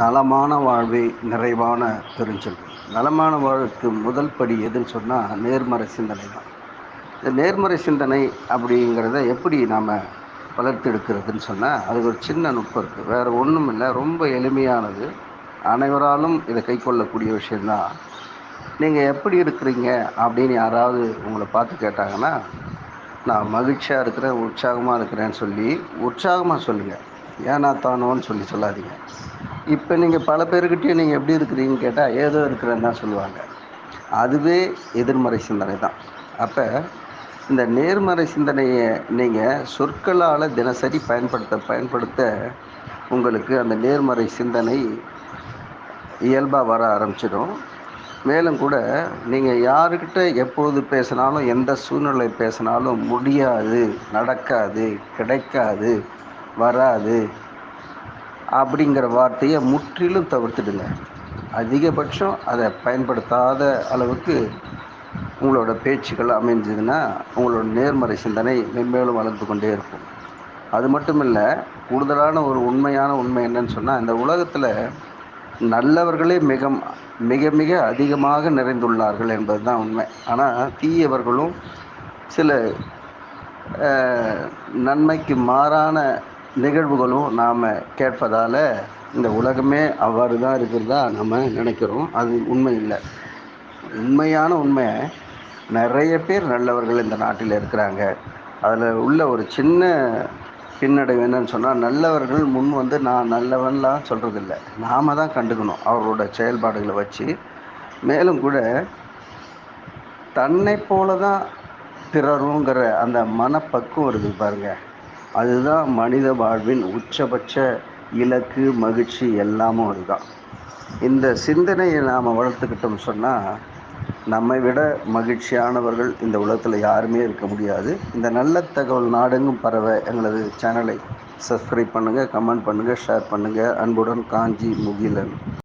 நலமான வாழ்வே நிறைவான பெருஞ்செல்வம் நலமான வாழ்வுக்கு முதல் படி எதுன்னு சொன்னால் நேர்மறை சிந்தனை தான். இந்த நேர்மறை சிந்தனை அப்படிங்கிறத எப்படி நாம் வளர்த்தெடுக்கிறதுன்னு சொன்னால் அதுக்கு ஒரு சின்ன நுட்பம் இருக்குது வேறு ஒன்றும் இல்லை ரொம்ப எளிமையானது. அனைவராலும் இதை கை கொள்ளக்கூடிய விஷயந்தான் நீங்கள் எப்படி இருக்கிறீங்க அப்படின்னு யாராவது உங்களை பார்த்து கேட்டாங்கன்னா நான் மகிழ்ச்சியாக இருக்கிறேன் உற்சாகமாக இருக்கிறேன்னு சொல்லி உற்சாகமாக சொல்லுங்கள் ஏன்னா தானோன்னு சொல்லி சொல்லாதீங்க. இப்போ நீங்கள் பல பேர்கிட்டயும் நீங்கள் எப்படி இருக்கிறீங்கன்னு கேட்டால் ஏதோ இருக்கிறேன்னு தான் சொல்லுவாங்க. அதுவே எதிர்மறை சிந்தனை தான். அப்போ இந்த நேர்மறை சிந்தனையை நீங்கள் சொற்களால் தினசரி பயன்படுத்த பயன்படுத்த உங்களுக்கு அந்த நேர்மறை சிந்தனை இயல்பாக வர ஆரம்பிச்சிடும். மேலும் கூட நீங்கள் யாருக்கிட்ட எப்போது பேசினாலும் எந்த சூழ்நிலை பேசினாலும் முடியாது நடக்காது கிடைக்காது வராது. அப்படிங்கிற வார்த்தையை முற்றிலும் தவிர்த்துடுங்க. அதிகபட்சம் அதை பயன்படுத்தாத அளவுக்கு உங்களோட பேச்சுக்கள் அமைஞ்சதுன்னா உங்களோட நேர்மறை சிந்தனை மென்மேலும் வளர்ந்து கொண்டே இருக்கும். அது மட்டும் இல்லை கூடுதலான ஒரு உண்மையான உண்மை என்னன்னு சொன்னால் இந்த உலகத்தில் நல்லவர்களே மிக மிக மிக அதிகமாக நிறைந்துள்ளார்கள் என்பது தான் உண்மை. ஆனால் தீயவர்களும் சில நன்மைக்கு மாறான நிகழ்வுகளும் நாம் கேட்பதால் இந்த உலகமே அவ்வாறு தான் இருக்கிறதா நம்ம நினைக்கிறோம். அது உண்மை இல்லை. உண்மையான உண்மை நிறைய பேர் நல்லவர்கள் இந்த நாட்டில் இருக்கிறாங்க. அதில் உள்ள ஒரு சின்ன பின்னடைவு என்னன்னு சொன்னால் நல்லவர்கள் முன் வந்து நான் நல்லவன்லாம் சொல்கிறதில்ல நாம் தான் கண்டுக்கணும் அவரோட செயல்பாடுகளை வச்சு. மேலும் கூட தன்னை போல தான் பிறருங்கிற அந்த மனப்பக்குவம் இருக்குது பாருங்கள் அதுதான் மனித வாழ்வின் உச்சபட்ச இலக்கு மகிழ்ச்சி எல்லாமும் அதுதான். இந்த சிந்தனையை நாம் வளர்த்துக்கிட்டோம் சொன்னால் நம்மை விட மகிழ்ச்சியானவர்கள் இந்த உலகத்தில் யாருமே இருக்க முடியாது. இந்த நல்ல தகவல் நாடெங்கும் பரவ எங்களது சேனலை சப்ஸ்கிரைப் பண்ணுங்கள் கமெண்ட் பண்ணுங்கள் ஷேர் பண்ணுங்கள் அன்புடன் காஞ்சி முகிலன்.